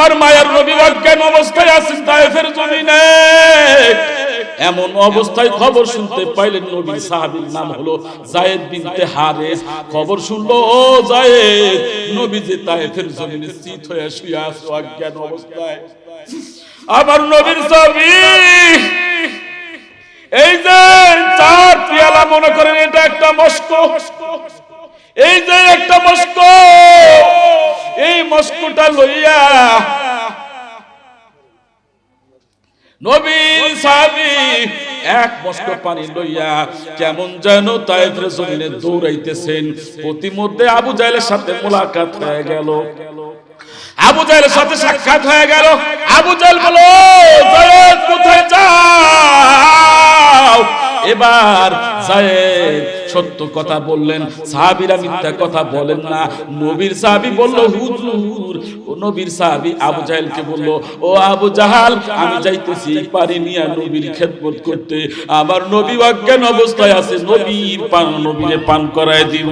আমার মায়ের নবী অজ্ঞান অবস্থায় আছেন তায়েফের জমিনে। এমন অবস্থায় খবর শুনতে পাইলেন নবী সাহাবীর নাম হলো জায়েদ বিনতে হারেস। খবর শুনলো, ও জায়েদ নবী যে তায়েফের জমিনে স্থিত হয়ে শুয়ে আছে অজ্ঞান অবস্থায়। আমার নবীর সাহাবী এই যে চার পিয়ালা মনে করেন এটা একটা মস্ক। এই যে একটা মস্ক। এই মস্কটা লইয়া নবীন সাহাবী এক মস্ক পানি লইয়া কেমন যেন তাইফের জমিনে দৌড়াইতেছেন। প্রতিমধ্যে আবু জাহেলের সাথে মোলাকাত হয়ে গেল। আবু জাহেলের সাথে সাক্ষাৎ হয়ে গেল। আবু জাহেল বলো কোথায় যাও? এবার জায়েদ সত্য কথা বললেন। সাহাবীরা মিথ্যা কথা বলেন না। নবীর সাহাবী বলল, হুজুর। ও নবীর সাহাবী আবু জাহেলকে বলল, ও আবু জাহাল, আমি যাইতেছি পারি নিয়া নবীর খেদমত করতে। আমার নবী অজ্ঞান অবস্থায় আছে, নবীর পান, নবীরে পান করায় দিব।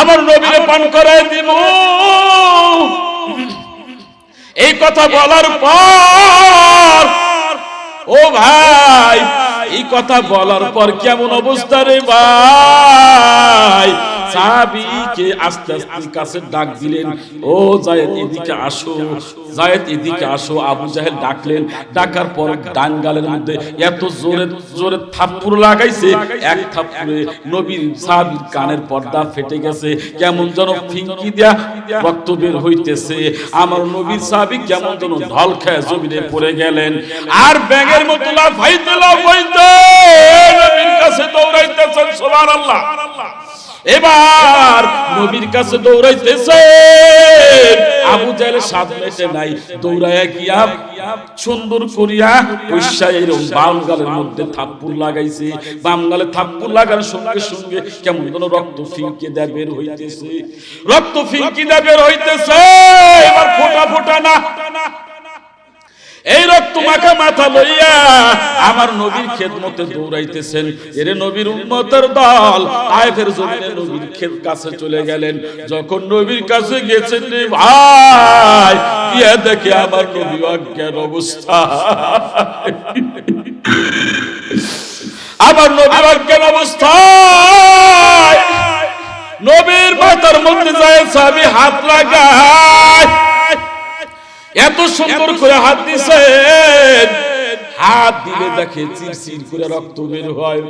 আমার নবীরে পান করায় দিব। এই কথা বলার পর ও ভাই এই কথা বলার পর কেমন অবস্থা রে ভাই? সাহাবীকে আস্তে আস্তে কাছে ডাক দিলেন, ও জায়েদ, এদিকে আসো। জায়েদ, এদিকে আসো। আবু জাহেল ডাকলেন। ডাকার পর মধ্যে এত জোরে জোরে লাগাইছে। এক নবীর সাহাবীর কানের পর্দা ফেটে গেছে। কেমন যেন ফিঙ্কি দিয়া রক্ত বের হইতেছে। আমার নবীর সাহাবী কেমন যেন ঢল খায় জমিনে পড়ে গেলেন। আর ব্যাঙের মতো লাফাইতে লাফাইতে নবীর কাছে দৌড়াইতেছেন, সুবহানাল্লাহ। এবার নবীর কাছে দৌড়াইতেছে। আবু জাহেল মেটে নাই, দৌড়াইয়া গিয়া সুন্দর করিয়া পয়সা এরকম বাম গালের মধ্যে থাপ্পুর লাগাইছে। বাম গালে থাপ্পুর লাগার সঙ্গে সঙ্গে কেমন যেন রক্ত ফিঙ্কে দেয় বের হইতেছে। রক্ত ফিঙ্কি দেয় বের হইতেছে। এবার ফোটা ফোটা না। এই রক্ত মাখা মাথা লইয়া আমার নবীর খেদমতে দৌড়াইতেছেন। এরে নবীর উম্মতের দল আয়েফের জমিনে নবীর খেদ কাছে চলে গেলেন। যখন নবীর কাছে গেছেন রে ভাই, গিয়া দেখে আমার নবী অজ্ঞান অবস্থা। আমার নবীর অজ্ঞান অবস্থা নবীর মাথার মধ্যে যায় সাবি হাত লাগায়। এত সুন্দর করে হাত দিছে হাত দিলে দেখে চিরচির করে রক্ত বের হয়।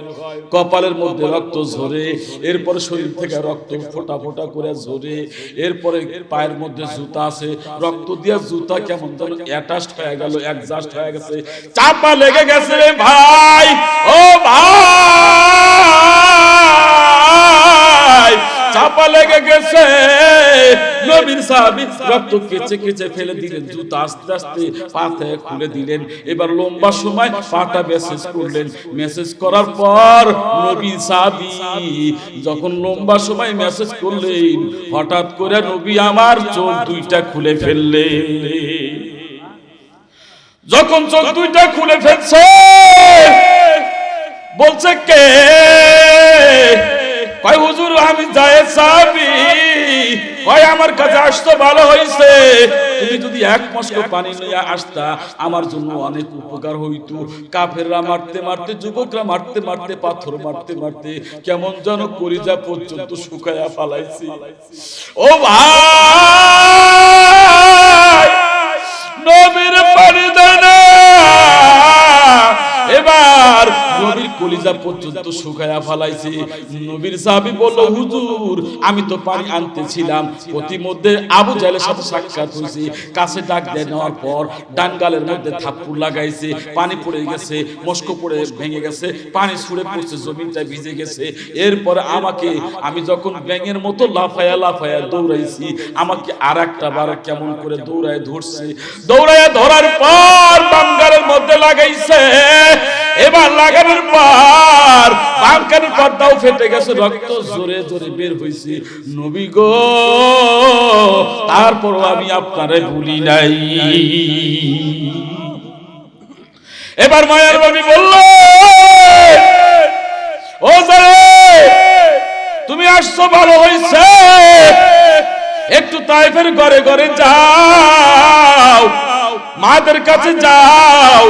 কপালের মধ্যে রক্ত ঝরে এরপরে শরীর থেকে রক্ত ফোটা ফোটা করে ঝরে এরপরে পায়ের মধ্যে জুতা আছে। রক্ত দিয়া জুতা কেমন যেন অ্যাটাচড হয়ে গেল অ্যাডজাস্ট হয়ে গেছে। চাপা লেগে গেছে রে ভাই। ও ভাই! চাপা লেগে গেছে। নবীর সাহাবী রক্ত কেচে কেচে ফেলে দিলেন, জুতা আস্তে আস্তে পাতে খুলে দিলেন। এবার লম্বা সময় পাটা মেসেজ করলেন। মেসেজ করার পর নবী সাহাবী যখন লম্বা সময় মেসেজ করলেন, হঠাৎ করে নবী আমার চোখ দুইটা খুলে ফেললেন। যখন চোখ দুইটা খুলে ফেলছে, বলছে কে? কয় হুজুর, আমি যায় সাবি কয় আমার কাছে আসতো ভালো হইছে। তুমি যদি এক মস্ক পানি নিয়ে আসতা, আমার জন্য অনেক উপকার হইতো। কাফেররা মারতে মারতে, যুবকরা মারতে মারতে, পাথর মারতে মারতে, কেমন যেন কলিজা পর্যন্ত শুকায়া ফালাইছি। ও ভাই, নবীর পানি কলিজা পর্যন্ত শুকায়া ফালাইছে। নবীর সাহাবী বলল, হুজুর, আমি তো পানি আনতেছিলাম। প্রতিমধ্যে আবু জাহেলের সাথে সাক্ষাৎ হয়েছে কাছে ডাক দিয়ে নেওয়ার পর ডাঙ্গালের মধ্যে থাপ্পুর লাগাইছে। পানি পড়ে গেছে, মস্ক পড়ে ভেঙে গেছে, পানি ছুড়ে পড়ছে জমিনটা ভিজে গেছে। এরপরে আমাকে, আমি যখন ব্যাঙের মতো লাফায়া লাফায়া দৌড়াইছি, আমাকে আর একটা বার কেমন করে দৌড়ায় ধরছে। দৌড়ায় ধরার পর বাঙ্গালের মধ্যে লাগাইছে। এবার লাগানোর পর বাঙ্কারের পর্দাও ফেটে গেছে, রক্ত জোরে জোরে বের হয়েছে নবী গো, তারপরও আমি আপনারে ভুলি নাই। এবার মায়ের বাবি বলল, ও তুমি আসছো, ভালো হয়েছে একটু তাইফের ঘরে ঘরে যাও, মাদের কাছে যাও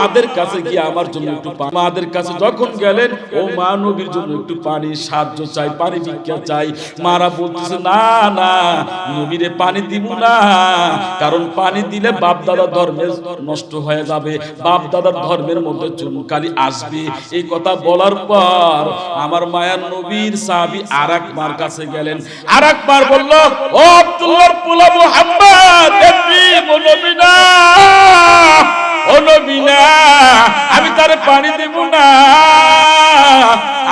মাদের কাছে গিয়ে আমার জন্য একটু পা- মাদের কাছে যখন গেলেন, ও মা নবীর জন্য একটু পানি, সাহায্য চাই, পানি ভিক্ষা চাই। মারা বলতেছে, না না, নবীরে পানি দিব না। কারণ পানি দিলে বাপ দাদার ধর্মের নষ্ট হয়ে যাবে বাপ দাদার ধর্মের মধ্যে চুনকালি আসবে। এই কথা বলার পর আমার মায়ার নবীর সাহাবী আর মার কাছে গেলেন। আর মার বলল, ও আব্দুল্লাহর পোলা মুহাম্মদ, এমনি নবী না। তারে পানি দেব না।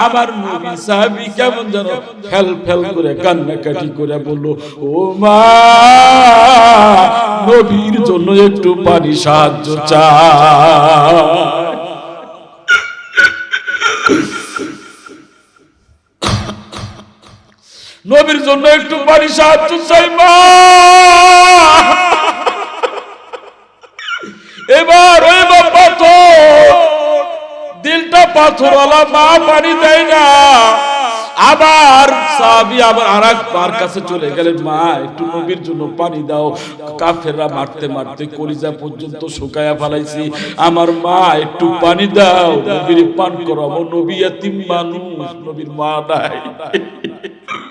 আমার নবী সাহাবী কেমন যেন ফেল ফেল করে, কান্নাকাটি করে বলল, ও মা, নবীর জন্য একটু পানি সাহায্য চাই। নবীর জন্য একটু পানি সাহায্য চাই, মা। এবার ওই বা পাথর দিলটা পাথরওয়ালা মা পানি দেয় না। আবার সাহাবী আবার আর একবার কাছে চলে গেলে মা, একটু নবীর জন্য পানি দাও। কাফেররা মারতে মারতে কলিজা পর্যন্ত শুকায়া ফেলাইছি। আমার মা, একটু পানি দাও। নবীর পান করাবো। নবী এতিম মানুষ, নবীর মা নাই।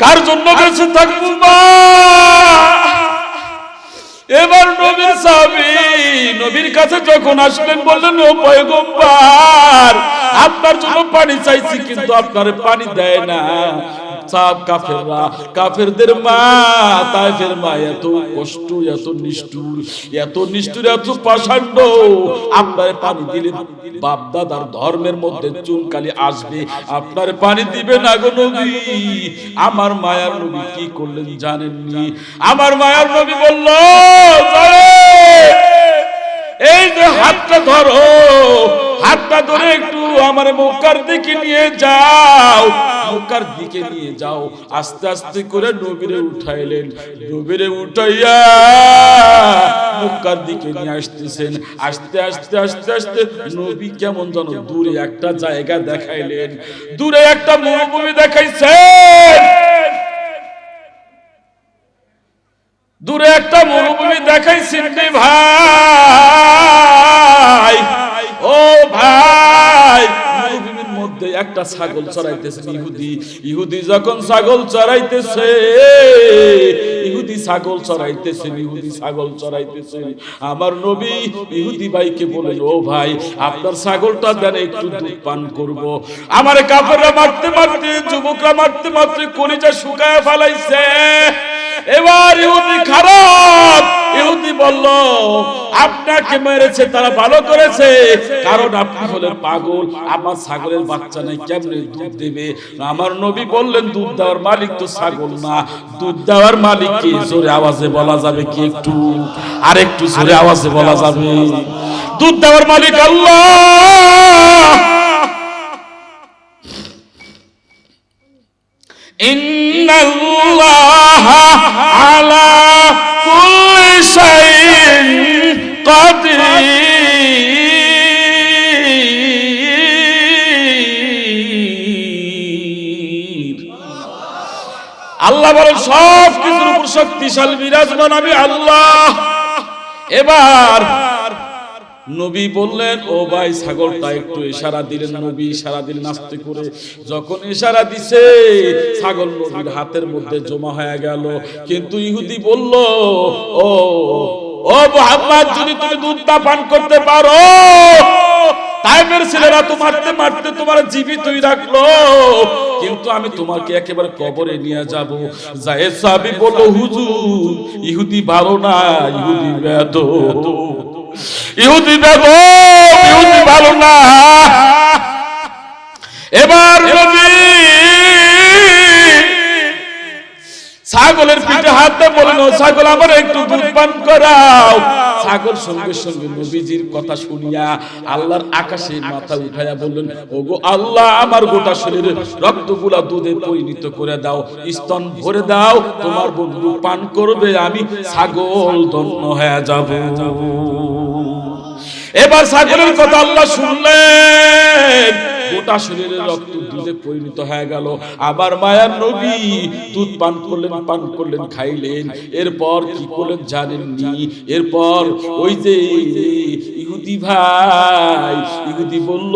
কার জন্য বেঁচে থাকব এবার নবীর সাহাবি নবীর কাছে যখন আসলেন, বললেন, ও পয়গম্বর, আপনার জন্য পানি চাইছি, কিন্তু আপনার পানি দেয় না। সব কাফেররা। কাফেরদের মা তাইফের মা এত কষ্ট এত নিষ্ঠুর এত নিষ্ঠুর এত পাষাণ্ড। আপনার পানি দিলে বাপ দাদার ধর্মের মধ্যে চুনকালি আসবে। আপনার পানি দিবে না গো নবী। আমার মায়ার নবী কি করলেন জানেননি? আমার মায়ার নবী বলল "চলে, এই যে হাতটা ধরো, হাতটা ধরে একটু আমার মুখার দিকে নিয়ে যাও। মুখার দিকে নিয়ে যাও। আস্তে আস্তে করে নবীরে উঠাইলেন। নবীরে উঠাইয়া মুখার দিকে নিয়ে আসতেছেন। আস্তে আস্তে আস্তে আস্তে নবী কেমন যেন দূরে একটা জায়গা দেখাইলেন। দূরে একটা মরুভূমি দেখাইছেন। দূরে একটা মরুভূমি দেখাইছেন ভাই। একটা ছাগল চড়াইতেছে, ইহুদি ইহুদি যখন ছাগল চড়াইতেছে, ইহুদি ছাগল চড়াইতেছে, ইহুদি ছাগল চড়াইতেছে। আমার নবী ইহুদি ভাইকে বলেন ও ভাই, আপনার ছাগলটা দেন, একটু দুধ পান করব। আমার কাপড়রা মারতে মারতে, যুবকরা মারতে মারতে কলিজা শুকায় ফেলাইছে। এবার ইহুদি খারাপ। ইহুদি বলল, আপনাকে মেরেছে, তারা ভালো করেছে। কারণ আপনি হলেন পাগল, আমার ছাগলের বাচ্চা নাই, কেমনে দুধ দেবে? আমার নবী বললেন, দুধ দেওয়ার মালিক তো ছাগল না। দুধ দেওয়ার মালিক কি? জোরে আওয়াজে বলা যাবে কি একটু? আর একটু জোরে আওয়াজে বলা যাবে। দুধ দেওয়ার মালিক আল্লাহ। ইন্নাল্লাহ আলা شيء قدير আল্লাহ বলেন সব কিছুর উপর শক্তিশালী বিরাজমান আমি আল্লাহ এবার নবী বললেন, ও ভাই ছাগলটা একটু ইশারা দিলেন নবী, ইশারা দিলেন আস্তে করে। যখন ইশারা দিছে ছাগল নবীর হাতের মধ্যে জমা হয়ে গেল। কিন্তু ইহুদি বলল, ও ও মোহাম্মদ, যদি তুমি দুধটা পান করতে পারো, তাইমের ছেলেরা তো মারতে মারতে তোমার জীবিতই রাখল। কিন্তু আমি তোমাকে একেবারে কবরে নিয়ে যাব। জায়েদ সাহাবী বলল, হুজুর, ইহুদি ভালো না, ইহুদি বেদ ইহুদি বেদ ইহুদি ভালো না। এবার যদি ছাগলের পিঠে হাত দিয়ে বলেন ছাগল, আমার একটু দুধ পান করাও। ছাগল সঙ্গে সঙ্গে নবীজির কথা শুনিয়া আল্লাহর আকাশে মাথা উঠাইয়া বললেন, ওগো আল্লাহ, আমার গোটা শরীরের রক্তগুলা দুধে পরিণত করে দাও, স্তন ভরে দাও, তোমার বন্ধু পান করবে, আমি ছাগল ধন্য হয়ে যাব। এবার ছাগলের কথা আল্লাহ শুনলেন। গোটা শরীরের রক্ত দুধে পরিণত হয়ে গেল। আবার মায়ার নবী দুধ পান করলেন পান করলেন, খাইলেন। এরপর কি করলেন জানেননি? এরপর ওই যে ইহুদি ভাই, ইহুদি বলল,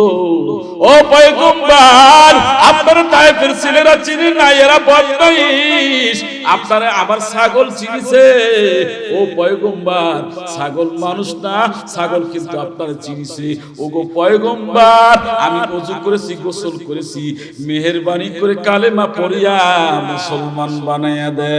ও পয়গম্বর, আপনার তাইফের ছেলেরা চিনি না, এরা বদমাইশ। আপনারা আবার ছাগল চিনিছে? ও পয়গম্বর, ছাগল মানুষ না, ছাগল কিন্তু আপনারা চিনিছে। ও গো পয়গম্বর, আমি অজু করেছি, গোসল করেছি, মেহেরবানি করে কালেমা পড়িয়া মুসলমান বানাইয়া দে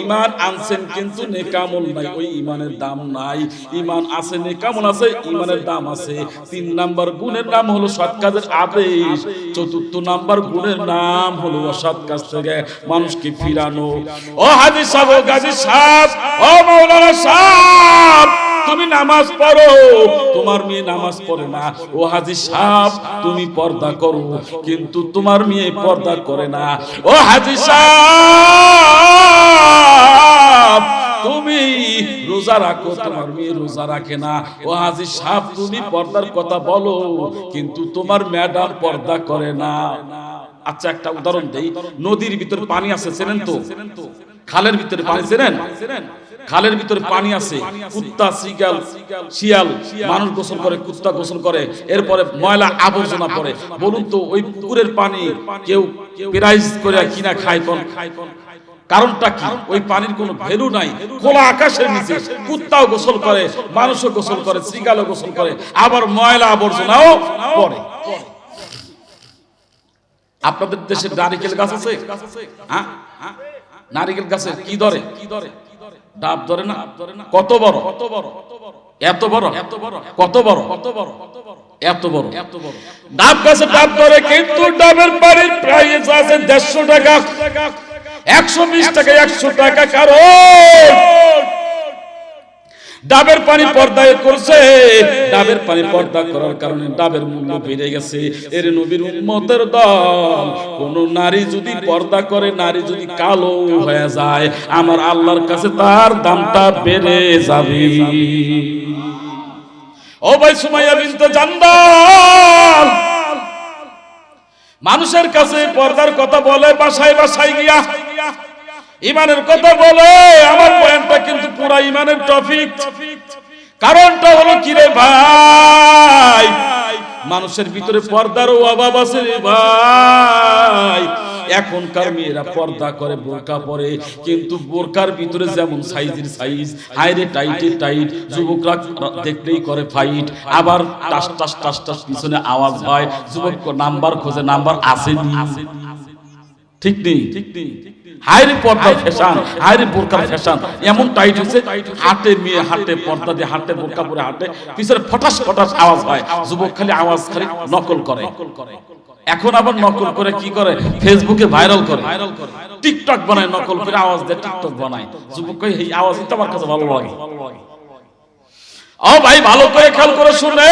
ইমান আনছেন কিন্তু নেকামল নাই, ওই ইমানের দাম নাই। ইমান আছে, নেকামল আছে ইমানের দাম আছে। তিন নাম্বার গুণের নাম হলো সৎ কাজের আদেশ। চতুর্থ নাম্বার গুণের নাম হলো অসৎ কাজ থেকে মানুষকে ফিরানো। ও হাজি সাহেব, ও গাজী সাহেব, ও মাওলানা সাহেব, তুমি নামাজ পড়ো। তোমার মেয়ে নামাজ পড়ে না। ও হাজি সাহেব, তুমি পর্দা করো, কিন্তু তোমার মেয়ে পর্দা করে না। ও হাজি সাহেব! রোজা রাখো, তোমার মেয়ে রোজা রাখে না। ও হাজি সাহেব তুমি পর্দার কথা বলো, কিন্তু তোমার ম্যাডাম পর্দা করে না। আচ্ছা একটা উদাহরণ দেই। নদীর ভিতর পানি আছে, চেনেন তো? খালের ভিতরে পানি, চেনেন? খালের ভিতরে পানি আছে, কুত্তা সিগাল শিয়াল, মানুষ গোসল করে, কুত্তা গোসল করে, এরপরে ময়লা আবর্জনা পড়ে। বলুন তো, ওই পুকুরের পানি কেউ প্রাইজ করে কিনা খায় কোন খায় কোন? কারণটা কি? ওই পানির কোনো ভ্যালু নাই। খোলা আকাশের নিচে কুত্তাও গোসল করে, মানুষও গোসল করে, সিগালও গোসল করে, আবার ময়লা আবর্জনাও পড়ে। আপনাদের দেশে নারিকেল গাছ আছে? হ্যাঁ? নারিকেল গাছে কি ধরে? কি ধরে ডাব ধরে না? কত বড়? কত বড় এত বড়? এত বড় কত বড়? কত বড় এত বড়। এত বড় ডাব গাছে ডাব ধরে, কিন্তু ডাবের বাড়ির প্রাইস আছে দেড়শো টাকা। একশো বিশ টাকা একশো টাকা কারণ। ডাবের পানি পর্দায় করছে। ডাবের পানি পর্দা করার কারণে ডাবের মূল্য বেড়ে গেছে। এর নবীর উম্মতের দল, কোন নারী যদি পর্দা করে, নারী যদি কালো হয়ে যায়, আমার আল্লাহর কাছে তার দামটা বেড়ে যাবে। ও ভাই সুমাইয়া বিনতে জান্দাল মানুষের কাছে পর্দার কথা বলে, বাসায় বাসায় গিয়া ইমানের কথা বলে, আমার পয়েন্টটা কিন্তু পুরা ইমানের টপিক। কারণটা হলো কি রে ভাই? মানুষের ভিতরে পর্দারও অভাব আছে রে ভাই। এখনকার মেয়েরা পর্দা করে, বোরকা পরে, কিন্তু বোরকার ভিতরে যেমন সাইজের সাইজ, হাইরে টাইটে টাইট, যুবকরা দেখলেই করে ফাইট, আবার টাস টাস টাস টাস, পিছনে আওয়াজ হয়, যুবক নাম্বার খোঁজে, নাম্বার আসেনি। ঠিক নেই ঠিক নেই? হাইরে পর্দা ফ্যাশন হাইরে বোরকার ফ্যাশন। এমন টাইট হয়েছে হাটে মেয়ে হাটে পর্দা দিয়ে হাটে বোরকা পরে হাটে। পিছনে ফটাস ফটাস আওয়াজ হয় যুবক খালি আওয়াজ খালি নকল করে। এখন আবার নকল করে কি করে? ফেসবুকে ভাইরাল করে। টিকটক বানায় নকল করে আওয়াজ দেয় টিকটক বানায়। যুবক কই এই আওয়াজ তো আমার কাছে ভালো লাগে। ও ভাই ভালো করে খেয়াল করে শুনে।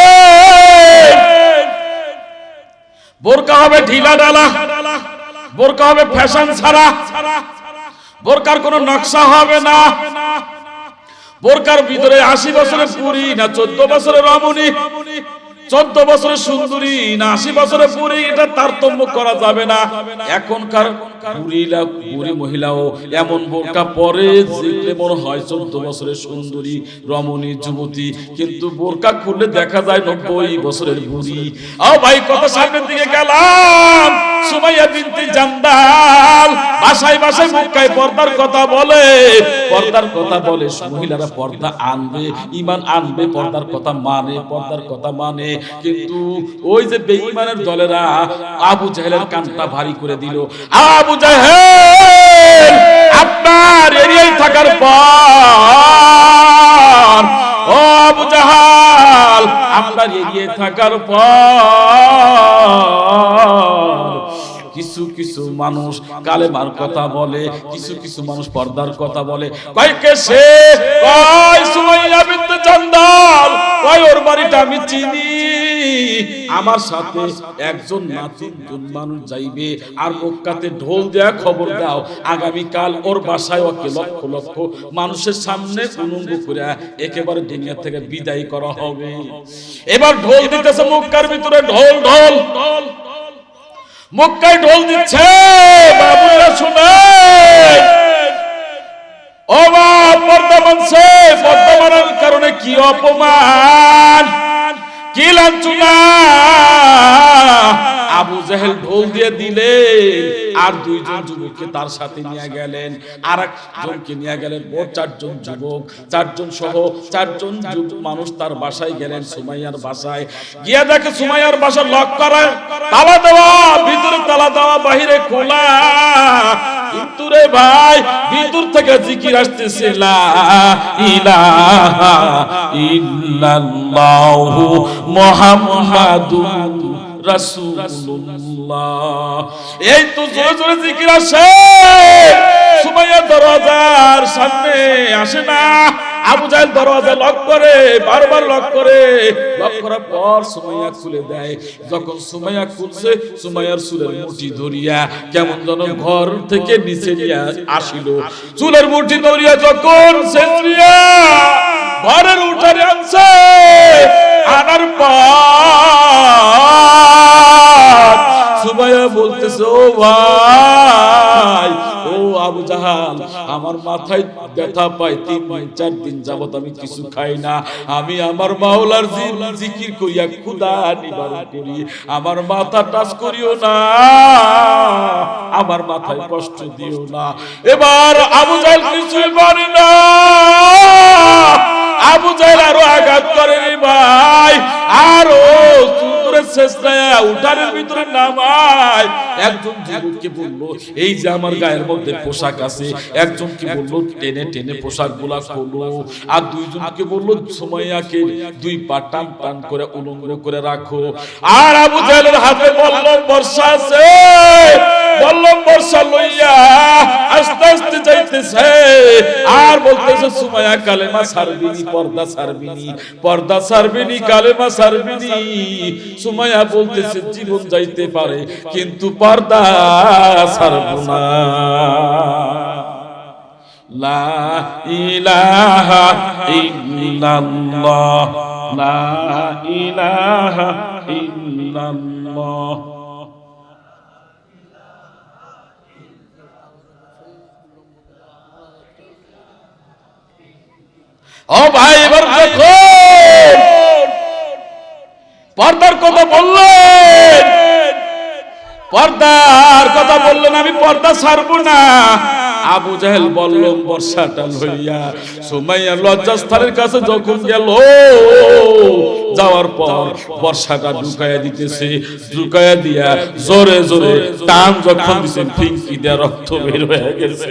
বোরকা হবে ঢিলা ডালা বোরকা হবে ফ্যাশন ছাড়া। বোরকার কোনো নকশা হবে না। বোরকার ভিতরে আশি বছরের পুরি, না চোদ্দ বছরের রমণী, চোদ্দ বছরের সুন্দরী, না আশি বছরের পুরি, এটা তারতম্য করা যাবে না। এখনকার বুড়িলা বুড়ি মহিলাও এমন বোরকা পরে যেগুলো মনে হয় চোদ্দ বছরের সুন্দরী, রমণী, যুবতী, কিন্তু বোরকা খুললে দেখা যায় নব্বই বছরের বুড়ি ও ভাই কত সামনের দিকে গেলাম। সুমাইয়া বিনতে জান্দাল বাসায় বাসায় মক্কায় পর্দার কথা বলে। পর্দার কথা বলে, মহিলারা পর্দা আনবে, ইমান আনবে, পর্দার কথা মানে পর্দার কথা মানে। কিন্তু ওই যে বেঈমানের দলেরা আবু জাহেলের কানটা ভারী করে দিল। আবু জাহেল, আপনার এরিয়ায় থাকার পর, ও আবু জাহাল, আপনার এগিয়ে থাকার পর কিছু মানুষ কালেমার কথা বলে, কিছু কিছু মানুষ পর্দার কথা বলে। ওর বাড়িটা আমি চিনি। আমার সাথে একজন না তিনজন মানুষ যাইবে আর মক্কাতে ঢোল দেয়া খবর দাও। আগামী কাল ওর বাসায় ওকে লক্ষ লক্ষ মানুষের সামনে উলঙ্গ করে একেবারে দুনিয়া থেকে বিদায় করা হবে। এবার ঢোল দিতেছে মক্কার ভিতরে ঢোল ঢোল ঢোল। মক্কায় ঢোল দিচ্ছে। বাবুল্লাহ শুনে। ও মা পর্দা মানছে কারণে কি অপমান? কি লাঞ্ছনা? আবু জাহেল ঢোল দিয়ে দিলে। আর দুইজন যুবককে তার সাথে নিয়ে গেলেন। আর একজনকে নিয়ে গেলেন ও চারজন যুবক। চারজন সহ চারজন মানুষ তার বাসায় গেলেন সুমাইয়ার বাসায়। গিয়া দেখে সুমাইয়ার বাসা লক করা। তালা দেওয়া, ভিতরে তালা দেওয়া, বাহিরে খোলা। কিন্তু রে ভাই, ভিতর থেকে জিকির আসতেছে লা ইলাহা ইল্লাল্লাহু মুহাম্মাদুর এই তো জোরে জোরে জিকির আসে। সুমাইয়া দরজার সামনে আসে না। আবু জাহেল দরজা লক করে, বারবার লক করে। লক করার পর সুমাইয়া খুলে দেয়। যখন সুমাইয়া খুলছে, সুমাইয়ার চুলের মুঠি ধরিয়া কেমন যেন ঘর থেকে নিচে নিয়ে আসিল। চুলের মুঠি ধরিয়া যখন সেন্দ্রিয়া ঘরের উঠারে আনছে, আনার পর সুমাইয়া বলতেছে, ও ভাই, ও আবু জাহাল, আমার মাথায় ব্যথা পাই তিন চার দিন যাবত আমি কিছু খাই না। আমি আমার মাওলার জিকির করিয়া ক্ষুদা নিবারণ করি। আমার মাথা টাচ করিও না, আমার মাথায় কষ্ট দিও না। এবার আবু জাহাল কিছুই পারে না। আবু জাহেল আরও আঘাত করে রে ভাই। আরও সুন্দরের চেষ্টায় উঠানের ভিতরে নামায়। একজন যুবককে বলল, এই যে আমার গায়ের মধ্যে পোশাক আছে। একজনকে বলল, টেনে টেনে পোশাকগুলা খোলো। আর দুইজনকে বলল সময়াকে দুই পা টান টান করে উলঙ্গ করে রাখো। আর আবু জাহেলের হাতে বলল, বর্ষা আছে। বললাম বর্ষা লইয়া আস্তে আস্তে যাইতেছে। আর বলতেছে, সুমাইয়া, কালেমা সারবিনি পর্দা সারবিনি পর্দা সারবিনি কালেমা সারবিনি সুমাইয়া বলতেছে, জীবন যাইতে পারে, কিন্তু পর্দা সারব না। লা ইলাহা ইল্লাল্লাহ, লা ইলাহা ইল্লাল্লাহ। ও ভাই, এবার দেখো পর্দার কথা বললেন। পর্দার কথা বললেন, আমি পর্দা ছাড়বো না। আবু জাহেল বলল বর্ষাটা লইয়া সুমাইয়া লজ্জাস্থানের কাছে যখন গেল, যাওয়ার পর বর্ষাটা ঢুকাইয়া দিতেছে, ঢুকাইয়া দিয়া জোরে জোরে টান যখন দিছে ফিঙ্কি দেয়া রক্ত বের হয়ে গেছে।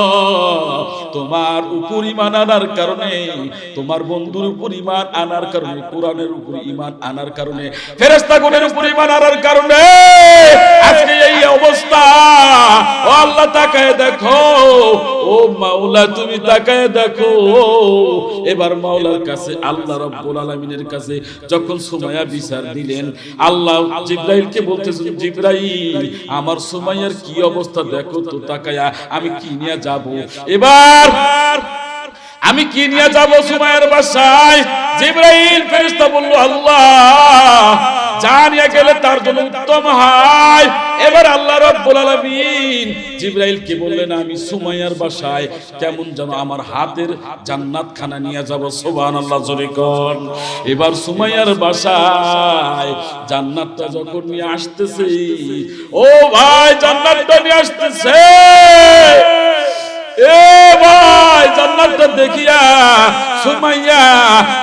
উপর ইমান আনার কারণে, তোমার বন্ধুর উপর ইমান আনার কারণে, কোরআনের উপর ইমান আনার কারণে ফেরেস্তাগণের উপর ইমান আনার কারণে, আজকে এই অবস্থা। ও আল্লাহ, তাকায় দেখো। ও মাওলা, তুমি তাকায় দেখো। এবার মাওলার কাছে, আল্লাহ রাব্বুল আলামিনের কাছে যখন সুমাইয়া বিচার দিলেন, আল্লাহ জিব্রাইলকে বলতেছেন, জিব্রাইল, আমার সুমাইয়ার কি অবস্থা? দেখো তো তাকায়া, আমি কি নিয়ে যাব? এবার আমি কি নিয়ে যাব সুমাইয়ার বাসায়? জিব্রাইল, ফেরেশতা বলল, আল্লাহ জানিয়ে গেলে তার জন্য উত্তম হয়। এবার আল্লাহ রাব্বুল আলামিন জিব্রাইল কি বললেন, আমি সুমাইয়ার বাসায় কেমন যেন আমার হাতের জান্নাত খানা নিয়ে যাব, সুবহানাল্লাহ, জোরে কর এবার সুমাইয়ার বাসায় জান্নাতটা যখন নিয়ে আসতেছে, ও ভাই, জান্নাতটা নিয়ে আসতেছে। এ জান্নাতটা দেখিয়া সুমাইয়া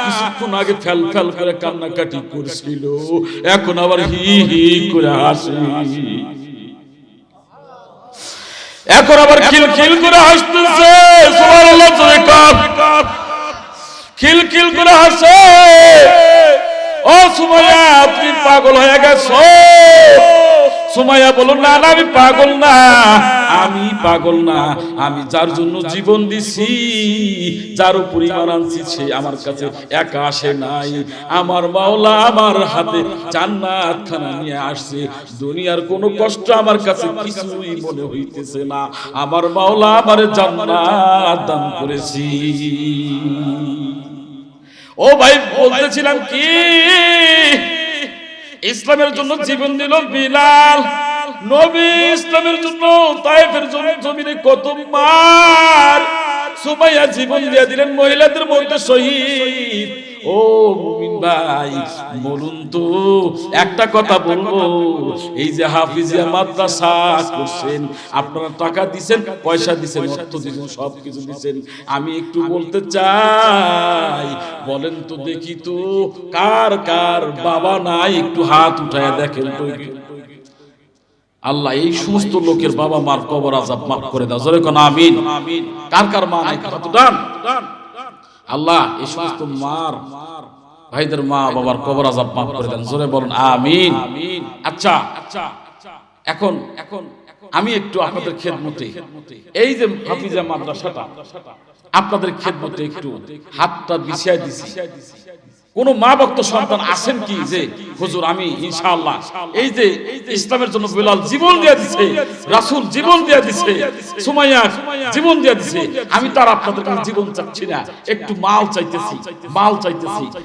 কিছুক্ষণ আগে ফেল ফেল করে কান্নাকাটি করছিল। এখন আবার হি হি করে হাসি। এখন আবার খিল করে হাসতেছে। সুবহানাল্লাহ, জোরে কর। খিল খিল করে হাসে। ও সুমাইয়া, তুমি পাগল হয়ে গেছো। সুমাইয়া বলো না না, আমি পাগল না, আমি পাগল না, আমি যার জন্য জীবন দিছি, যার উপর ইমান আনছি, সে আমার কাছে একা আসে নাই। আমার মাওলা আমার হাতে জান্নাত খানা নিয়ে আসছে, দুনিয়ার কোনো কষ্ট আমার কাছে কিছুই মনে হইতেছে না। আমার মাওলা আমার জান্নাত দান করেছি। ও ভাই, বলতেছিলাম কি? ইসলামের জন্য জীবন দিল বিলাল। নবী ইসলামের জন্য তাইফের জন্য জমিনে কত মার সুমাইয়া জীবন দিয়ে দিলেন, মহিলাদের মধ্যে শহীদ ও মুমিন ভাই, বলুন তো, একটা কথা বলব, এই যে হাফিজিয়া মাদ্রাসা করছেন, আপনারা টাকা দিছেন, পয়সা দিছেন, অর্থ দিছেন সব কিছু দিছেন আমি একটু বলতে চাই, বলেন তো দেখি তো, কার কার বাবা নাই, একটু হাত উঠায় দেখেন তো। আল্লাহ এই সমস্ত লোকের বাবা মার কবর আজাব মাফ করে দাও। জোরে কোন আমিন। কার কার মা নাই? উঠান আল্লাহ এই সমস্ত মার ভাইদের মা বাবার কবর আজাব মাফ করে দেন। জোরে বলুন আমিন। আচ্ছা। আচ্ছা এখন এখন আমি একটু আপনাদের খেদমতে এই যে হাফিজা মাদ্রাসাটা আপনাদের খেদমতে একটু হাতটা বিছিয়ে দিছি। কোন মা ভক্ত সন্তান আছেন কি যে, হুজুর, আমি ইনশাআল্লাহ এই যে ইসলামের জন্য বিলাল জীবন দিয়ে দিছে, রাসূল জীবন দিয়ে দিছে, সুমাইয়া জীবন দিয়ে দিছে, আমি তার আপনাদের কাছে জীবন চাচ্ছি না, একটু মাল চাইতেছি মাল চাইতেছি